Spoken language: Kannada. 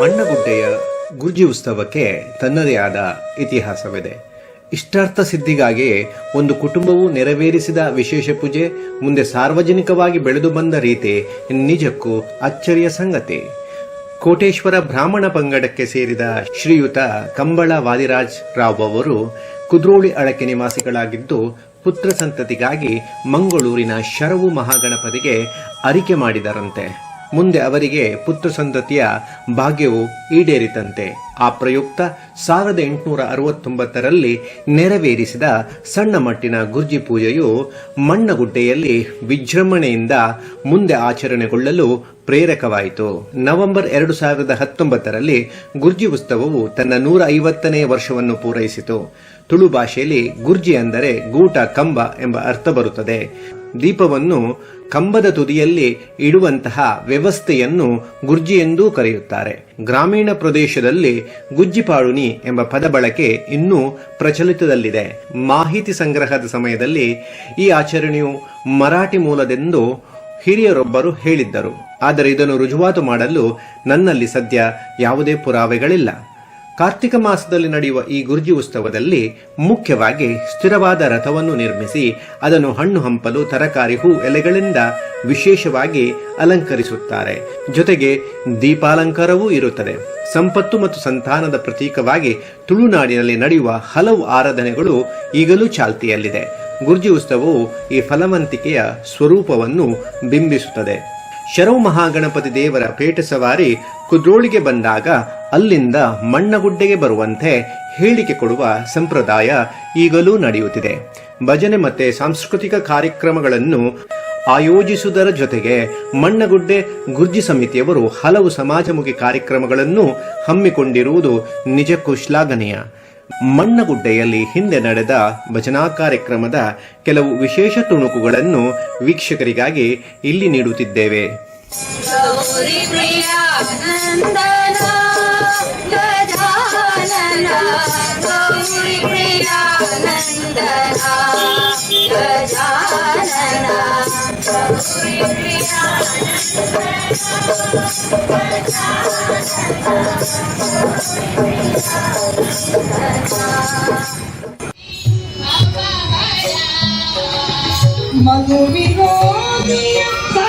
ಮಣ್ಣಗುಡ್ಡೆಯ ಗುರ್ಜಿ ಉತ್ಸವಕ್ಕೆ ತನ್ನದೇ ಆದ ಇತಿಹಾಸವಿದೆ. ಇಷ್ಟಾರ್ಥ ಸಿದ್ಧಿಗಾಗಿ ಒಂದು ಕುಟುಂಬವು ನೆರವೇರಿಸಿದ ವಿಶೇಷ ಪೂಜೆ, ಮುಂದೆ ಸಾರ್ವಜನಿಕವಾಗಿ ಬೆಳೆದು ಬಂದ ರೀತಿ ನಿಜಕ್ಕೂ ಅಚ್ಚರಿಯ ಸಂಗತಿ. ಕೋಟೇಶ್ವರ ಬ್ರಾಹ್ಮಣ ಪಂಗಡಕ್ಕೆ ಸೇರಿದ ಶ್ರೀಯುತ ಕಂಬಳ ವಾದಿರಾಜ್ ರಾವ್ ಅವರು ಕುದ್ರೋಳಿ ಅಳಕೆ ನಿವಾಸಿಗಳಾಗಿದ್ದು, ಪುತ್ರ ಸಂತತಿಗಾಗಿ ಮಂಗಳೂರಿನ ಶರವು ಮಹಾಗಣಪತಿಗೆ ಅರಿಕೆ ಮಾಡಿದರಂತೆ. ಮುಂದೆ ಅವರಿಗೆ ಪುತ್ರ ಸಂತತಿಯ ಭಾಗ್ಯವು ಈಡೇರಿತಂತೆ. ಆ ಪ್ರಯುಕ್ತ ಸಾವಿರದ ಎಂಟುನೂರ ಅರವತ್ತೊಂಬತ್ತರಲ್ಲಿ ನೆರವೇರಿಸಿದ ಸಣ್ಣ ಮಟ್ಟಿನ ಗುರ್ಜಿ ಪೂಜೆಯು ಮಣ್ಣಗುಡ್ಡೆಯಲ್ಲಿ ವಿಜೃಂಭಣೆಯಿಂದ ಮುಂದೆ ಆಚರಣೆಗೊಳ್ಳಲು ಪ್ರೇರಕವಾಯಿತು. ನವೆಂಬರ್ ಎರಡು ಸಾವಿರದ ಹತ್ತೊಂಬತ್ತರಲ್ಲಿ ಗುರ್ಜಿ ಉತ್ಸವವು ತನ್ನ ನೂರ ಐವತ್ತನೇ ವರ್ಷವನ್ನು ಪೂರೈಸಿತು. ತುಳು ಭಾಷೆಯಲ್ಲಿ ಗುರ್ಜಿ ಅಂದರೆ ಗೂಟ, ಕಂಬ ಎಂಬ ಅರ್ಥ ಬರುತ್ತದೆ. ದೀಪವನ್ನು ಕಂಬದ ತುದಿಯಲ್ಲಿ ಇಡುವಂತಹ ವ್ಯವಸ್ಥೆಯನ್ನು ಗುರ್ಜಿ ಎಂದೂ ಕರೆಯುತ್ತಾರೆ. ಗ್ರಾಮೀಣ ಪ್ರದೇಶದಲ್ಲಿ ಗುಜ್ಜಿಪಾಳುನಿ ಎಂಬ ಪದ ಬಳಕೆ ಇನ್ನೂ ಪ್ರಚಲಿತದಲ್ಲಿದೆ. ಮಾಹಿತಿ ಸಂಗ್ರಹದ ಸಮಯದಲ್ಲಿ ಈ ಆಚರಣೆಯು ಮರಾಠಿ ಮೂಲದೆಂದು ಹಿರಿಯರೊಬ್ಬರು ಹೇಳಿದ್ದರು. ಆದರೆ ಇದನ್ನು ರುಜುವಾತು ಮಾಡಲು ನನ್ನಲ್ಲಿ ಸದ್ಯ ಯಾವುದೇ ಪುರಾವೆಗಳಿಲ್ಲ. ಕಾರ್ತಿಕ ಮಾಸದಲ್ಲಿ ನಡೆಯುವ ಈ ಗುರ್ಜಿ ಉತ್ಸವದಲ್ಲಿ ಮುಖ್ಯವಾಗಿ ಸ್ಥಿರವಾದ ರಥವನ್ನು ನಿರ್ಮಿಸಿ ಅದನ್ನು ಹಣ್ಣು ಹಂಪಲು, ತರಕಾರಿ, ಹೂ ಎಲೆಗಳಿಂದ ವಿಶೇಷವಾಗಿ ಅಲಂಕರಿಸುತ್ತಾರೆ. ಜೊತೆಗೆ ದೀಪಾಲಂಕಾರವೂ ಇರುತ್ತದೆ. ಸಂಪತ್ತು ಮತ್ತು ಸಂತಾನದ ಪ್ರತೀಕವಾಗಿ ತುಳುನಾಡಿನಲ್ಲಿ ನಡೆಯುವ ಹಲವು ಆರಾಧನೆಗಳು ಈಗಲೂ ಚಾಲ್ತಿಯಲ್ಲಿದೆ. ಗುರ್ಜಿ ಉತ್ಸವವು ಈ ಫಲವಂತಿಕೆಯ ಸ್ವರೂಪವನ್ನು ಬಿಂಬಿಸುತ್ತದೆ. ಶರವು ಮಹಾಗಣಪತಿ ದೇವರ ಪೇಟ ಸವಾರಿ ಕುದ್ರೋಳಿಗೆ ಬಂದಾಗ ಅಲ್ಲಿಂದ ಮಣ್ಣಗುಡ್ಡೆಗೆ ಬರುವಂತೆ ಹೇಳಿಕೆ ಕೊಡುವ ಸಂಪ್ರದಾಯ ಈಗಲೂ ನಡೆಯುತ್ತಿದೆ. ಭಜನೆ ಮತ್ತೆ ಸಾಂಸ್ಕೃತಿಕ ಕಾರ್ಯಕ್ರಮಗಳನ್ನು ಆಯೋಜಿಸುವುದರ ಜೊತೆಗೆ ಮಣ್ಣಗುಡ್ಡೆ ಗುರ್ಜಿ ಸಮಿತಿಯವರು ಹಲವು ಸಮಾಜಮುಖಿ ಕಾರ್ಯಕ್ರಮಗಳನ್ನು ಹಮ್ಮಿಕೊಂಡಿರುವುದು ನಿಜಕ್ಕೂ ಶ್ಲಾಘನೀಯ ಮಣ್ಣಗುಡ್ಡೆಯಲ್ಲಿ ಹಿಂದೆ ನಡೆದ ಭಜನಾ ಕಾರ್ಯಕ್ರಮದ ಕೆಲವು ವಿಶೇಷ ತುಣುಕುಗಳನ್ನು ವೀಕ್ಷಕರಿಗಾಗಿ ಇಲ್ಲಿ ನೀಡುತ್ತಿದ್ದೇವೆ. Mago mi rodilla